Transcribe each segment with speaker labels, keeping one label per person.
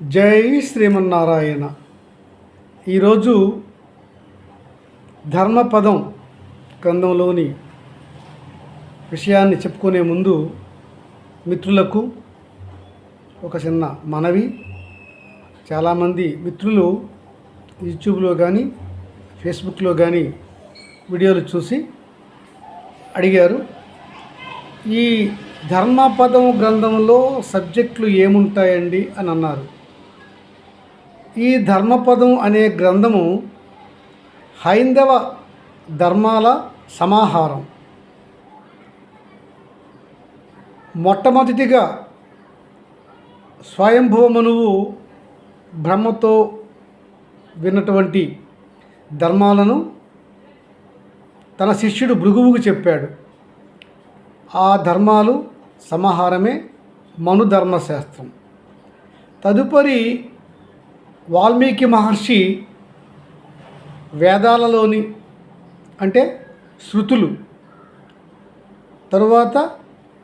Speaker 1: జై శ్రీమన్నారాయణ. ఈరోజు ధర్మపదం గ్రంథంలోని విషయాన్ని చెప్పుకునే ముందు మిత్రులకు ఒక చిన్న మనవి. చాలామంది మిత్రులు యూట్యూబ్లో కానీ ఫేస్బుక్లో కానీ వీడియోలు చూసి అడిగారు ఈ ధర్మపదం గ్రంథంలో సబ్జెక్టులు ఏముంటాయండి? అని అన్నారు. ఈ ధర్మపదం అనే గ్రంథము హైందవ ధర్మాల సమాహారం. మొట్టమొదటిగా స్వయంభూమనువు బ్రహ్మతో విన్నటువంటి ధర్మాలను తన శిష్యుడు భృగువుకు చెప్పాడు. ఆ ధర్మాలు సమాహారమే మనుధర్మశాస్త్రం. తదుపరి వాల్మీకి మహర్షి వేదాలలోని అంటే శృతులు తరువాత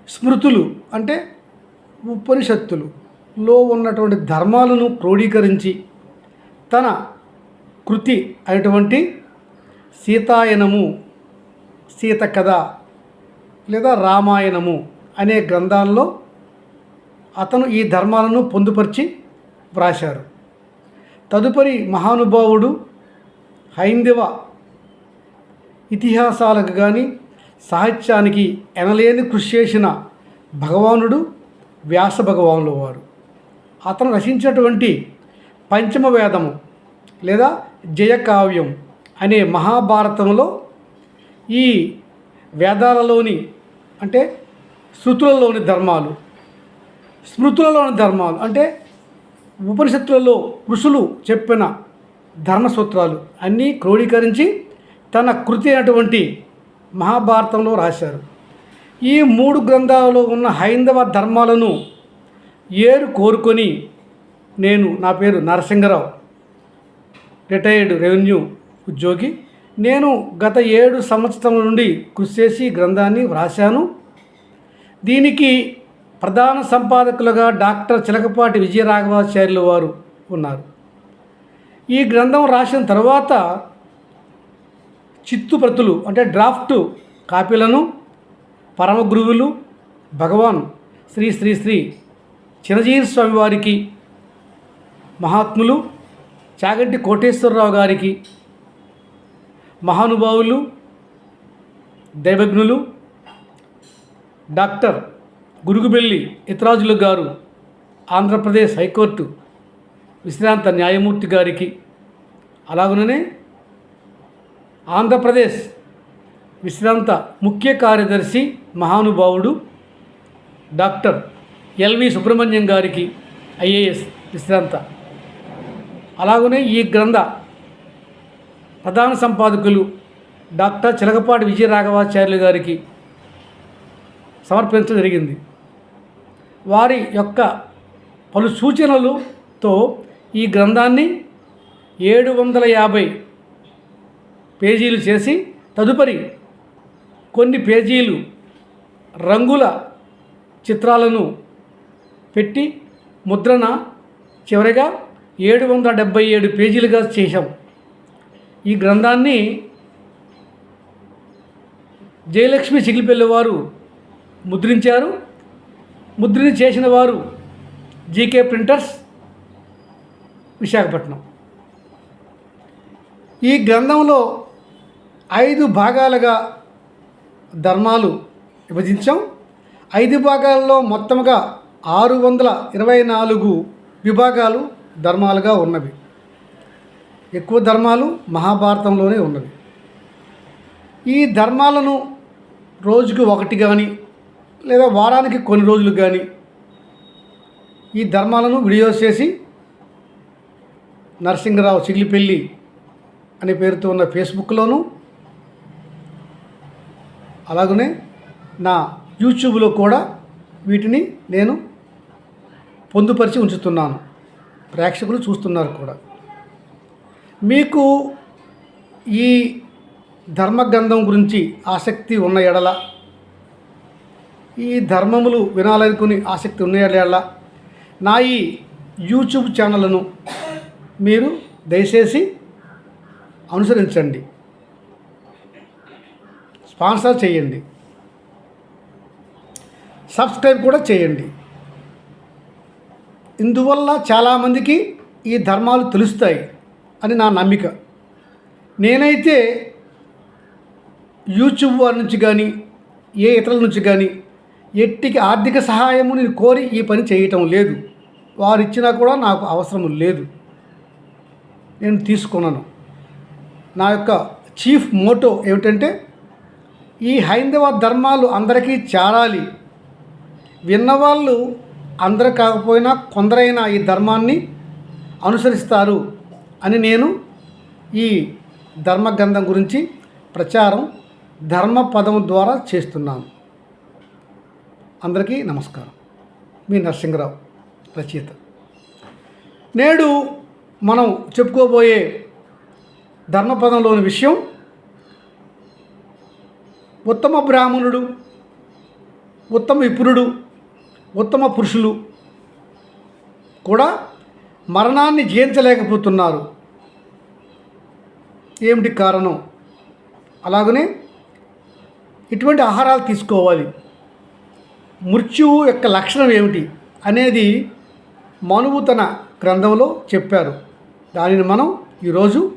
Speaker 1: స్మృతులు అంటే ఉపనిషత్తులులో ఉన్నటువంటి ధర్మాలను క్రోడీకరించి తన కృతి అయినటువంటి సీతాయనము సీత కథ లేదా రామాయణము అనే గ్రంథాల్లో అతను ఈ ధర్మాలను పొందుపరిచి వ్రాశారు. తదుపరి మహానుభావుడు హైందవ ఇతిహాసాలకు కానీ సాహిత్యానికి ఎనలేని కృషి చేసిన భగవానుడు వ్యాస భగవానుల వారు. అతను రచించినటువంటి పంచమ వేదము లేదా జయకావ్యం అనే మహాభారతంలో ఈ వేదాలలోని అంటే శృతులలోని ధర్మాలు స్మృతులలోని ధర్మాలు అంటే ఉపనిషత్తులలో ఋషులు చెప్పిన ధర్మసూత్రాలు అన్నీ క్రోడీకరించి తన కృతి అయినటువంటి మహాభారతంలో రాశారు. ఈ మూడు గ్రంథాలలో ఉన్న హైందవ ధర్మాలను ఏరు కోరుకొని నేను నా పేరు నరసింగరావు రిటైర్డ్ రెవెన్యూ ఉద్యోగి. నేను గత ఏడు సంవత్సరం నుండి కృషి చేసి గ్రంథాన్ని వ్రాశాను. దీనికి ప్రధాన సంపాదకులుగా డాక్టర్ చిలకపాటి విజయరాఘవాచార్యులు వారు ఉన్నారు. ఈ గ్రంథం రాసిన తర్వాత చిత్తు ప్రతులు అంటే డ్రాఫ్ట్ కాపీలను పరమ గురువులు భగవాన్ శ్రీ శ్రీ శ్రీ చిరంజీవి స్వామి వారికి మహాత్ములు చాగంటి కోటేశ్వరరావు గారికి మహానుభావులు దైవజ్ఞులు డాక్టర్ గురుగుబెల్లి ఇతరాజులు గారు ఆంధ్రప్రదేశ్ హైకోర్టు విశ్రాంత న్యాయమూర్తి గారికి అలాగనే ఆంధ్రప్రదేశ్ విశ్రాంత ముఖ్య కార్యదర్శి మహానుభావుడు డాక్టర్ ఎల్వి సుబ్రహ్మణ్యం గారికి ఐఏఎస్ విశ్రాంత. అలాగనే ఈ గ్రంథ ప్రధాన సంపాదకులు డాక్టర్ చిలకపాటి విజయరాఘవాచార్యులు గారికి సమర్పించడం జరిగింది. వారి యొక్క పలు సూచనలతో ఈ గ్రంథాన్ని ఏడు వందల యాభై పేజీలు చేసి తదుపరి కొన్ని పేజీలు రంగుల చిత్రాలను పెట్టి ముద్రణ చివరిగా ఏడు వందల డెబ్భై ఏడు పేజీలుగా చేశాం. ఈ గ్రంథాన్ని జయలక్ష్మి చిగిలిపల్లి వారు ముద్రించారు. ముద్రణ చేసిన వారు జీకే ప్రింటర్స్ విశాఖపట్నం. ఈ గ్రంథంలో ఐదు భాగాలుగా ధర్మాలు విభజించాం. ఐదు భాగాల్లో మొత్తముగా ఆరు వందల ఇరవై నాలుగు విభాగాలు ధర్మాలుగా ఉన్నవి. ఎక్కువ ధర్మాలు మహాభారతంలోనే ఉన్నవి. ఈ ధర్మాలను రోజుకు ఒకటి కానీ లేదా వారానికి కొన్ని రోజులు కానీ ఈ ధర్మాలను వీడియోస్ చేసి నరసింహరావు చిగిలిపెల్లి అనే పేరుతో ఉన్న ఫేస్బుక్లోను అలాగనే నా యూట్యూబ్లో కూడా వీటిని నేను పొందుపరిచి ఉంచుతున్నాను. ప్రేక్షకులు చూస్తున్నారు కూడా. మీకు ఈ ధర్మగ్రంథం గురించి ఆసక్తి ఉన్న ఎడల ఈ ధర్మములు వినాలనుకుని ఆసక్తి ఉన్నాయా నా ఈ యూట్యూబ్ ఛానళ్ళను మీరు దయచేసి అనుసరించండి. స్పాన్సర్ చేయండి. సబ్స్క్రైబ్ కూడా చేయండి. ఇందువల్ల చాలామందికి ఈ ధర్మాలు తెలుస్తాయి అని నా నమ్మిక. నేనైతే యూట్యూబ్ వారి నుంచి కానీ ఏ ఇతరుల నుంచి కానీ ఎట్టికి ఆర్థిక సహాయము నేను కోరి ఈ పని చేయటం లేదు. వారు ఇచ్చినా కూడా నాకు అవసరం లేదు. నేను తీసుకున్నాను నా యొక్క చీఫ్ మోటో ఏమిటంటే ఈ హైందవ ధర్మాలు అందరికీ చేరాలి. విన్నవాళ్ళు అందరు కాకపోయినా కొందరైనా ఈ ధర్మాన్ని అనుసరిస్తారు అని నేను ఈ ధర్మగ్రంథం గురించి ప్రచారం ధర్మ పదం ద్వారా చేస్తున్నాను. అందరికీ నమస్కారం. మీ నరసింహరావు రచయిత. నేడు మనం చెప్పుకోబోయే ధర్మపదంలోని విషయం ఉత్తమ బ్రాహ్మణుడు ఉత్తమ విపురుడు ఉత్తమ పురుషులు కూడా మరణాన్ని జయించలేకపోతున్నారు. ఏమిటి కారణం? అలాగనే ఇటువంటి ఆహారాలు తీసుకోవాలి. మృత్యువు యొక్క లక్షణం ఏమిటి అనేది మనువు తన గ్రంథంలో చెప్పారు. దానిని మనం ఈరోజు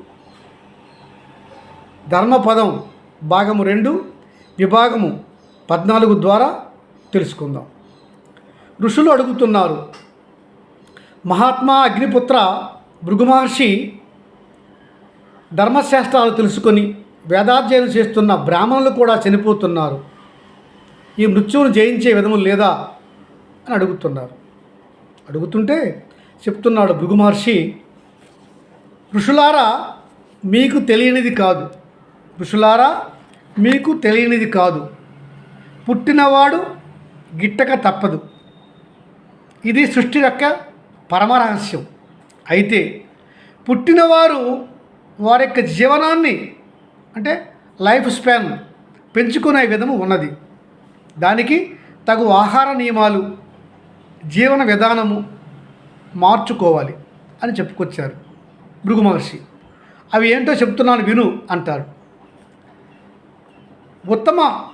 Speaker 1: ధర్మపదం భాగము రెండు విభాగము పద్నాలుగు ద్వారా తెలుసుకుందాం. ఋషులు అడుగుతున్నారు మహాత్మా అగ్నిపుత్ర భృగుమహర్షి ధర్మశాస్త్రాలు తెలుసుకొని వేదాధ్యయనం చేస్తున్న బ్రాహ్మణులు కూడా చనిపోతున్నారు. ఈ మృత్యువును జయించే విధము లేదా అని అడుగుతున్నారు. అడుగుతుంటే చెప్తున్నాడు భృగు మహర్షి ఋషులారా మీకు తెలియనిది కాదు. ఋషులారా మీకు తెలియనిది కాదు. పుట్టినవాడు గిట్టక తప్పదు. ఇది సృష్టి యొక్క పరమరహస్యం అయితే పుట్టినవారు వారి యొక్క జీవనాన్ని అంటే లైఫ్ స్పాన్ పెంచుకునే విధము ఉన్నది. దానికి తగు ఆహార నియమాలు జీవన విధానము మార్చుకోవాలి అని చెప్పుకొచ్చారు భృగు మహర్షి. అవి ఏంటో చెప్తున్నాను విను అంటారు. ఉత్తమ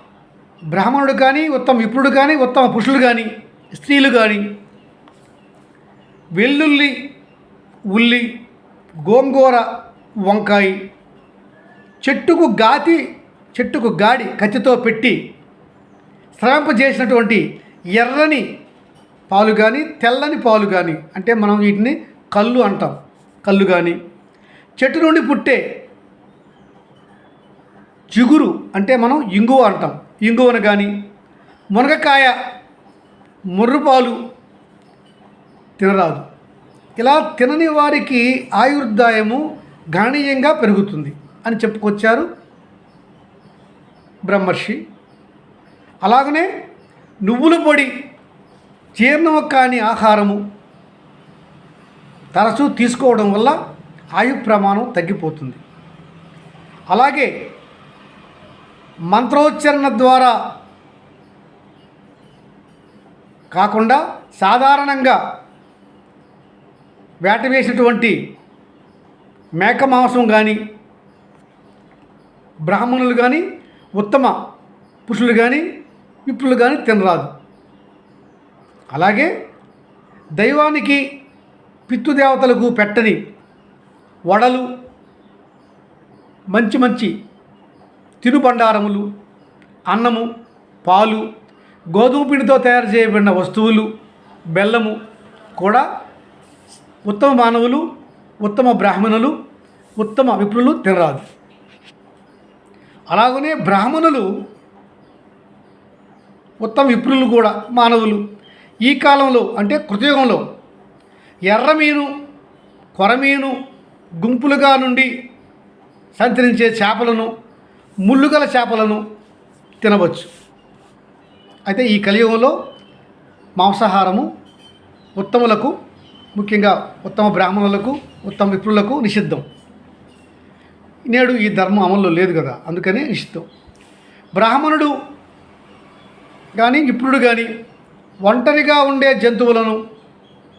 Speaker 1: బ్రాహ్మణుడు కానీ ఉత్తమ విప్రుడు కానీ ఉత్తమ పురుషులు కానీ స్త్రీలు కానీ వెల్లుల్లి ఉల్లి గోంగూర వంకాయ చెట్టుకు గాతి చెట్టుకు గాడి కత్తితో పెట్టి స్రవింపజేసినటువంటి ఎర్రని పాలు కానీ తెల్లని పాలు కానీ అంటే మనం వీటిని కళ్ళు అంటాం కళ్ళు కానీ చెట్టు నుండి పుట్టే జిగురు అంటే మనం ఇంగువ అంటాం. ఇంగువను కానీ మునగకాయ ముర్రుపాలు తినరాదు. ఇలా తినని వారికి ఆయుర్దాయము గణనీయంగా పెరుగుతుంది అని చెప్పుకొచ్చారు బ్రహ్మర్షి. అలాగనే నువ్వుల పొడి జీర్ణం కాని ఆహారము తరచూ తీసుకోవడం వల్ల ఆయు ప్రమాణం తగ్గిపోతుంది. అలాగే మంత్రోచ్చరణ ద్వారా కాకుండా సాధారణంగా వేట వేసినటువంటి మేక మాంసం కానీ బ్రాహ్మణులు కానీ ఉత్తమ పురుషులు కానీ విప్పులు కానీ తినరాదు. అలాగే దైవానికి పితృదేవతలకు పెట్టని వడలు మంచి మంచి తినుబండారములు అన్నము పాలు గోధుమ పిండితో తయారు చేయబడిన వస్తువులు బెల్లము కూడా ఉత్తమ మానవులు ఉత్తమ బ్రాహ్మణులు ఉత్తమ విప్రులు తినరాదు. అలాగనే బ్రాహ్మణులు ఉత్తమ విప్రులు కూడా మానవులు. ఈ కాలంలో అంటే కృతయుగంలో ఎర్రమీను కొరమీను గుంపులుగా నుండి సంచరించే చేపలను ముళ్ళుగల చేపలను తినవచ్చు. అయితే ఈ కలియుగంలో మాంసాహారము ఉత్తములకు ముఖ్యంగా ఉత్తమ బ్రాహ్మణులకు ఉత్తమ విప్రులకు నిషిద్ధం. నేడు ఈ ధర్మం అమల్లో లేదు కదా అందుకనే నిషిద్ధం. బ్రాహ్మణుడు కానీ ఇప్పుడు కానీ ఒంటరిగా ఉండే జంతువులను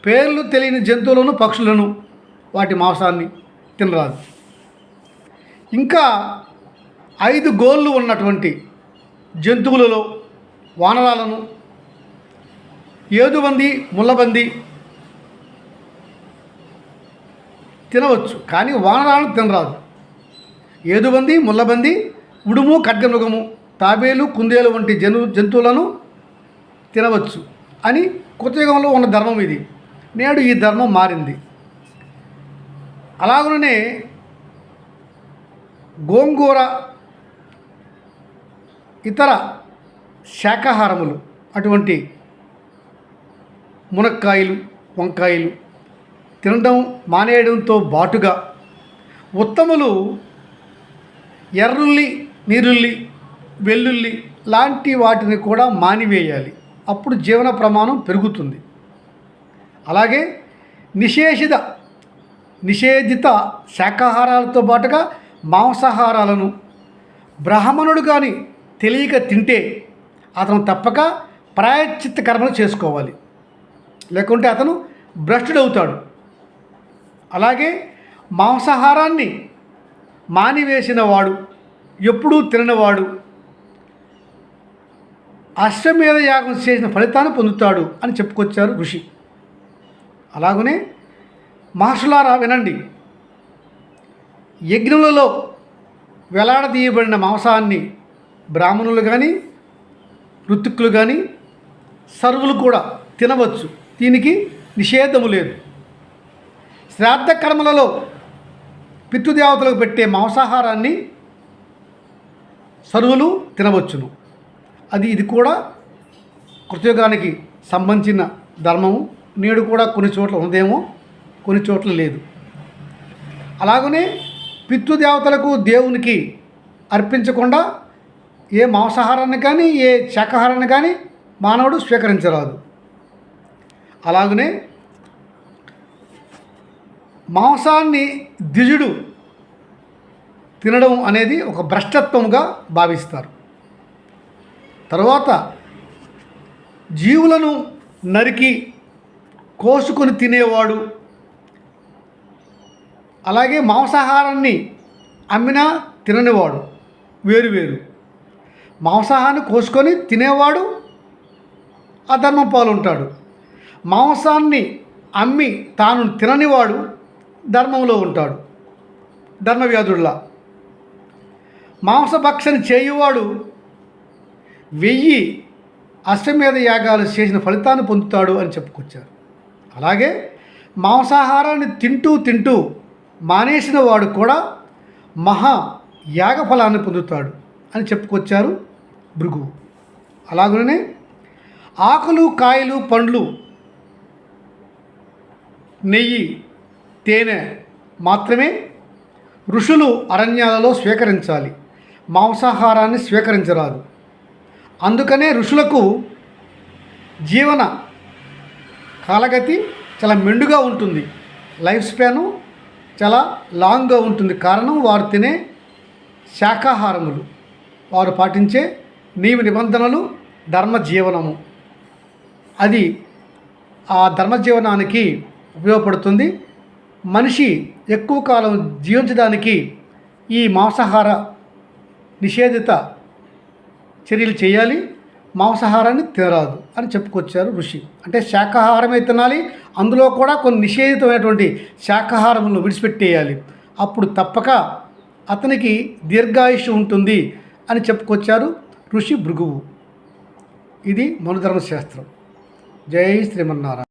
Speaker 1: పేర్లు తెలియని జంతువులను పక్షులను వాటి మాంసాన్ని తినరాదు. ఇంకా ఐదు గోళ్ళు ఉన్నటువంటి జంతువులలో వానరాలను ఏదుబంది ముల్లబంది తినవచ్చు కానీ వానరాలను తినరాదు. ఏదుబంది ముల్లబంది ఉడుము ఖడ్గమృగము తాబేలు కుందేలు వంటి జను జంతువులను తినవచ్చు అని కృతయుగంలో ఉన్న ధర్మం ఇది. నేడు ఈ ధర్మం మారింది. అలాగనే గోంగూర ఇతర శాకాహారములు అటువంటి మునక్కాయలు వంకాయలు తినడం మానేయడంతో బాటుగా ఉత్తములు ఎర్రుల్లి నీరుల్లి వెల్లుల్లి లాంటి వాటిని కూడా మానివేయాలి. అప్పుడు జీవన ప్రమాణం పెరుగుతుంది. అలాగే నిషేధిత నిషేధిత శాకాహారాలతో పాటుగా మాంసాహారాలను బ్రాహ్మణుడు కానీ తెలియక తింటే అతను తప్పక ప్రాయశ్చిత్త కర్మలు చేసుకోవాలి. లేకుంటే అతను భ్రష్టుడవుతాడు. అలాగే మాంసాహారాన్ని మానివేసిన వాడు ఎప్పుడూ తిననివాడు అశ్వమేధ యాగం చేసిన ఫలితాన్ని పొందుతాడు అని చెప్పుకొచ్చారు ఋషి. అలాగనే మహర్షులారా వినండి. యజ్ఞములలో వేలాడదీయబడిన మాంసాన్ని బ్రాహ్మణులు కానీ ఋతుక్కులు కానీ సర్వులు కూడా తినవచ్చు. దీనికి నిషేధము లేదు. శ్రాద్ధ కర్మలలో పితృదేవతలకు పెట్టే మాంసాహారాన్ని సరువులు తినవచ్చును. అది ఇది కూడా కృతయుగానికి సంబంధించిన ధర్మము. నేడు కూడా కొన్ని చోట్ల ఉందేమో కొన్ని చోట్ల లేదు. అలాగనే పితృదేవతలకు దేవునికి అర్పించకుండా ఏ మాంసాహారాన్ని కానీ ఏ శాకాహారాన్ని కానీ మానవుడు స్వీకరించరాదు. అలాగనే మాంసాన్ని ద్విజుడు తినడం అనేది ఒక భ్రష్టత్వంగా భావిస్తారు. తర్వాత జీవులను నరికి కోసుకొని తినేవాడు. అలాగే మాంసాహారాన్ని అమ్మినా తిననివాడు. వేరు వేరు. మాంసాహాన్ని కోసుకొని తినేవాడు అధర్మం పాలుంటాడు మాంసాన్ని అమ్మి తాను తిననివాడు ధర్మంలో ఉంటాడు. ధర్మవ్యాధుడిలా మాంసభక్షణ చేయువాడు వెయ్యి అశ్వమేధ యాగాలు చేసిన ఫలితాన్ని పొందుతాడు అని చెప్పుకొచ్చారు. అలాగే మాంసాహారాన్ని తింటూ తింటూ మానేసిన వాడు కూడా మహా యాగ ఫలాన్ని పొందుతాడు అని చెప్పుకొచ్చారు భృగు. అలాగనే ఆకులు కాయలు పండ్లు నెయ్యి తేనె మాత్రమే ఋషులు అరణ్యాలలో స్వీకరించాలి. మాంసాహారాన్ని స్వీకరించరాదు. అందుకనే ఋషులకు జీవన కాలగతి చాలా మెండుగా ఉంటుంది. లైఫ్ స్పాను చాలా లాంగ్గా ఉంటుంది. కారణం వారు తినే శాకాహారములు. వారు పాటించే నియమ నిబంధనలు ధర్మ జీవనము అది ఆ ధర్మ జీవనానికి ఉపయోగపడుతుంది. మనిషి ఎక్కువ కాలం జీవించడానికి ఈ మాంసాహార నిషేధిత చర్యలు చేయాలి. మాంసాహారాన్ని తినరాదు అని చెప్పుకొచ్చారు ఋషి. అంటే శాకాహారమే తినాలి. అందులో కూడా కొన్ని నిషేధితమైనటువంటి శాకాహారములను విడిచిపెట్టేయాలి. అప్పుడు తప్పక అతనికి దీర్ఘాయుష్ ఉంటుంది అని చెప్పుకొచ్చారు ఋషి భృగువు. ఇది మనుధర్మశాస్త్రం. జై శ్రీమన్నారాయణ.